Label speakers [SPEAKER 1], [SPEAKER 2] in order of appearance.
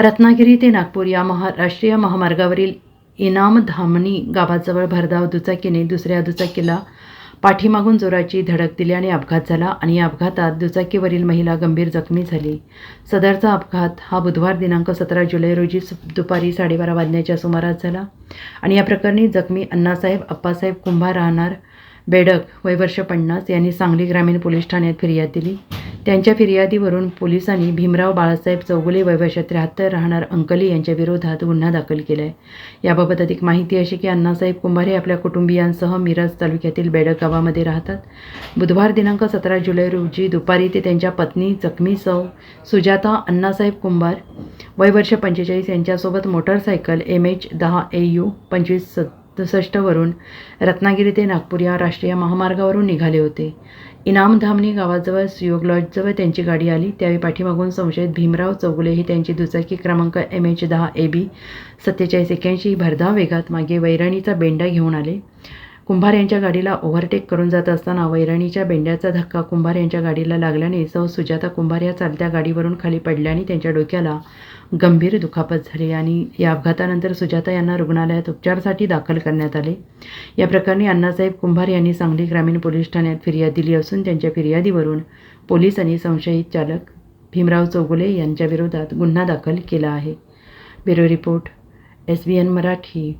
[SPEAKER 1] रत्नागिरी ते नागपूर या महा राष्ट्रीय महामार्गावरील इनाम धामणी गावाजवळ भरधाव दुचाकीने दुसऱ्या दुचाकीला पाठीमागून जोराची धडक दिल्याने अपघात झाला आणि या अपघातात दुचाकीवरील महिला गंभीर जखमी झाली. सदरचा अपघात हा बुधवार दिनांक सतरा जुलै रोजी सु- दुपारी साडेबारा वाजण्याच्या सुमारास झाला आणि या प्रकरणी जखमी अण्णासाहेब अप्पासाहेब कुंभार राहणार बेडक वय वर्ष पन्नास यांनी सांगली ग्रामीण पोलीस ठाण्यात फिर्याद दिली. त्यांच्या फिर्यादीवरून पोलिसांनी भीमराव बाळासाहेब चौगुले वयवशा त्र्याहत्तर राहणार अंकली यांच्या विरोधात गुन्हा दाखल केला आहे याबाबत अधिक माहिती अशी की अण्णासाहेब कुंभार हे आपल्या कुटुंबियांसह मिरज तालुक्यातील बेडक गावामध्ये राहतात. बुधवार दिनांक सतरा जुलै रोजी दुपारी ते त्यांच्या पत्नी जखमी सौ सुजाता अण्णासाहेब कुंभार वय वर्ष पंचेचाळीस यांच्यासोबत मोटरसायकल एम एच दहा ए यू पंचवीस सत् सदुसष्टवरून रत्नागिरी ते नागपूर या राष्ट्रीय महामार्गावरून निघाले होते. इनामधामणी गावाजवळ सुयोग लॉजजवळ त्यांची गाडी आली. त्यावेळी पाठीमागून संशयित भीमराव चौगुले ही त्यांची दुचाकी क्रमांक एम एच दहा ए बी सत्तेचाळीस एक्याऐंशी भरधाव वेगात मागे वैरणीचा बेंडा घेऊन आले. कुंभार यांच्या गाडीला ओव्हरटेक करून जात असताना वैरणीच्या बेंड्याचा धक्का कुंभार यांच्या गाडीला लागल्याने सौ सुजाता कुंभार या चालत्या गाडीवरून खाली पडल्याने त्यांच्या डोक्याला गंभीर दुखापत झाली आणि या अपघातानंतर सुजाता यांना रुग्णालयात उपचारासाठी दाखल करण्यात आले. या प्रकरणी अण्णासाहेब कुंभार यांनी सांगली ग्रामीण पोलीस ठाण्यात फिर्याद दिली असून त्यांच्या फिर्यादीवरून पोलिसांनी संशयित चालक भीमराव चौगुले यांच्याविरोधात गुन्हा दाखल केला आहे. Bureau report S B N Marathi.